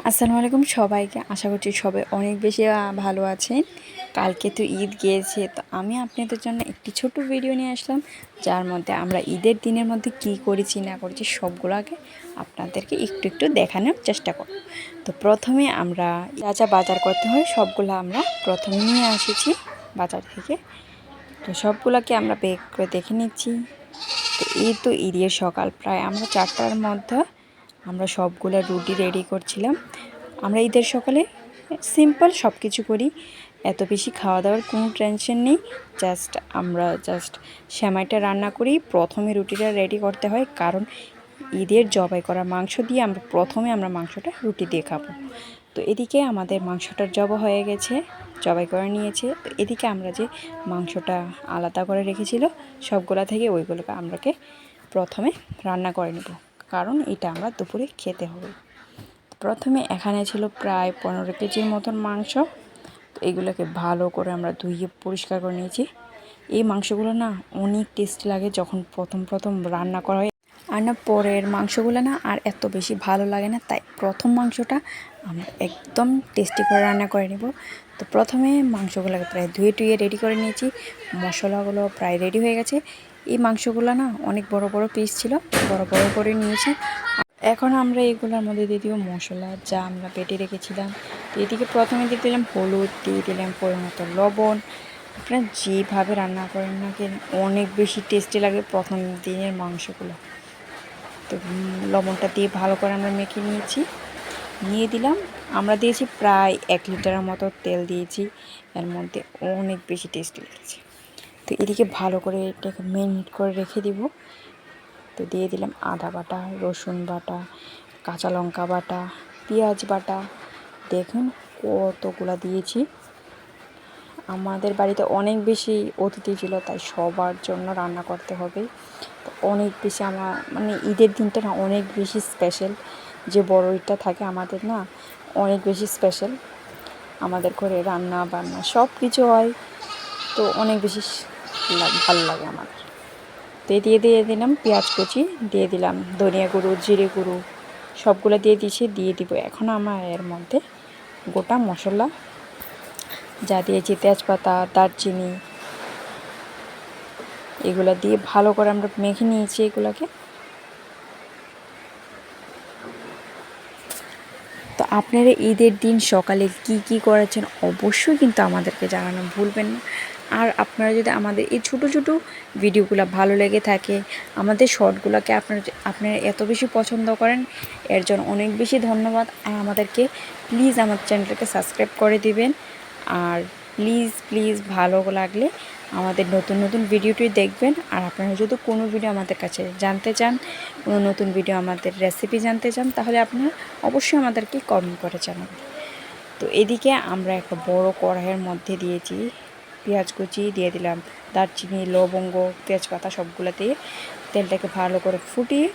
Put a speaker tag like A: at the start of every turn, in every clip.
A: আসসালামু আলাইকুম সবাইকে। আশা করছি সবাই অনেক বেশি ভালো আছেন। কালকে তো ঈদ গিয়েছে, তো আমি আপনাদের জন্য একটি ছোট ভিডিও নিয়ে আসলাম, যার মধ্যে আমরা ঈদের দিনের মধ্যে কি করেছি, না করেছি সবগুলোকে আপনাদেরকে একটু একটু দেখানোর চেষ্টা করব। তো প্রথমে আমরা যা যা বাজার করতে হয়, সবগুলো আমরা প্রথমে নিয়ে এসেছি বাজার থেকে। তো সবগুলোকে আমরা বেক করে দেখে নিচ্ছি। তো এই তো ঈদের সকাল, প্রায় আমরা চারটার মধ্যে আমরা সবগুলো রুটি রেডি করছিলাম। আমরা ঈদের সকালে সিম্পল সব কিছু করি। এত বেশি খাওয়া দাওয়ার কোনো টেনশন নেই। জাস্ট আমরা জাস্ট শ্যামাইটা রান্না করি। প্রথমে রুটিটা রেডি করতে হয়। কারণ ঈদের জবাই করা মাংস দিয়ে আমরা প্রথমে আমরা মাংসটা রুটি দিয়ে খাব। তো এদিকে আমাদের মাংসটার জবা হয়ে গেছে, জবাই করে নিয়েছে। তো এদিকে আমরা যে মাংসটা আলাদা করে রেখেছিল, সবগুলা থেকে ওইগুলোকে আমরাকে প্রথমে রান্না করে নেব। কারণ এটা আমরা দুপুরে খেতে হবে। প্রথমে এখানে ছিল প্রায় পনেরো কেজির মতন মাংস। তো এগুলোকে ভালো করে আমরা ধুইয়ে পরিষ্কার করে নিয়েছি। এই মাংসগুলো না অনেক টেস্টি লাগে যখন প্রথম প্রথম রান্না করা হয়। আর না পরের মাংসগুলো না আর এত বেশি ভালো লাগে না, তাই প্রথম মাংসটা আমরা একদম টেস্টি করে রান্না করে নেব। তো প্রথমে মাংসগুলোকে প্রায় ধুয়ে টুয়ে রেডি করে নিয়েছি। মশলাগুলো প্রায় রেডি হয়ে গেছে। এই মাংসগুলো না অনেক বড় বড় পিস ছিল, বড় বড় করে নিয়েছি। এখন আমরা এগুলোর মধ্যে দিয়ে দিব মশলা, যা আমরা পেটে রেখেছিলাম। তো এদিকে প্রথমে দিয়ে দিলাম হলুদ, দিয়ে দিলাম পরিমত লবণ। আপনারা যেভাবে রান্না করেন না কেন, অনেক বেশি টেস্টি লাগে প্রথম দিনের মাংসগুলো। তো লবণটা দিয়ে ভালো করে আমরা মেখে নিয়েছি। নিয়ে দিলাম আমরা দিয়েছি প্রায় এক লিটারের মতো তেল দিয়েছি। এর মধ্যে অনেক বেশি টেস্ট লেগেছে। তো এদিকে ভালো করে এটাকে মেরিনেট করে রেখে দিব। তো দিয়ে দিলাম আদা বাটা, রসুন বাটা, কাঁচা লঙ্কা বাটা, পেঁয়াজ বাটা। দেখুন কতগুলা দিয়েছি। আমাদের বাড়িতে অনেক বেশি অতিথি ছিল, তাই সবার জন্য রান্না করতে হবে। তো অনেক বেশি আমার মানে ঈদের দিনটা না অনেক বেশি স্পেশাল যে বড় ঈদটা থাকে আমাদের না অনেক বেশি স্পেশাল আমাদের ঘরে রান্না, বান্না সব কিছু হয়, তো অনেক বেশি ভালো লাগে আমার। তো দিয়ে দিয়ে দিলাম পেঁয়াজ কুচি, দিয়ে দিলাম ধনিয়া গুঁড়ো, জিরে গুঁড়ো, সবগুলো দিয়ে দিয়েছি, দিয়ে দিব এখন আমার এর মধ্যে গোটা মশলা। যা দিয়েছি তেজপাতা, দারচিনি, এগুলো দিয়ে ভালো করে আমরা মেখে নিয়েছি এগুলোকে। তো আপনারা ঈদের দিন সকালে কি কি করেছেন অবশ্যই কিন্তু আমাদেরকে জানানো ভুলবেন না। আর আপনারা যদি আমাদের এই ছোট ছোট ভিডিওগুলো ভালো লেগে থাকে, আমাদের শর্টগুলোকে আপনারা আপনারা এত বেশি পছন্দ করেন, এর জন্য অনেক বেশি ধন্যবাদ। আর আমাদেরকে প্লিজ আমার চ্যানেলটাকে সাবস্ক্রাইব করে দিবেন। আর প্লিজ প্লিজ ভালো লাগলে আমাদের নতুন নতুন ভিডিওটি দেখবেন। আর আপনারা যদি কোনো ভিডিও আমাদের কাছে জানতে চান, কোনো নতুন ভিডিও আমাদের রেসিপি জানতে চান, তাহলে আপনারা অবশ্যই আমাদেরকে কমেন্ট করে জানাবেন। তো এদিকে আমরা একটা বড় কড়াইয়ের মধ্যে দিয়েছি পেঁয়াজ কুচি, দিয়ে দিলাম দারচিনি, লবঙ্গ, তেজপাতা সবগুলো দিয়ে তেলটাকে ভালো করে ফুটিয়ে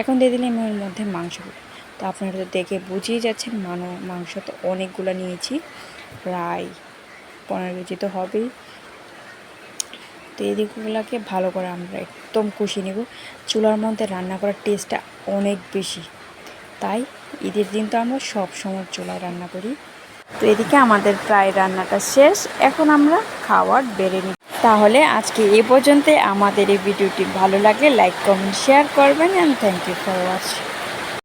A: এখন দিয়ে দিলাম এর মধ্যে মাংসগুলো। তো আপনারা তো দেখে বুঝিয়ে যাচ্ছেন মানো, মাংস তো অনেকগুলো নিয়েছি। প্রায় পনেরো কেজি তো হবেই। তো এই দিকগুলোকে ভালো করে আমরা একদম কষিয়ে নেব। চুলার মধ্যে রান্না করার টেস্টটা অনেক বেশি। তাই ঈদের দিন তো আমরা সব সময় চুলায় রান্না করি। তো এদিকে আমাদের প্রায় রান্নাটা শেষ। এখন আমরা খাওয়ার বেড়ে নিই। তাহলে আজকে এ পর্যন্ত আমাদের এই ভিডিওটি ভালো লাগলে লাইক কমেন্ট শেয়ার করবেন। And thank you for watching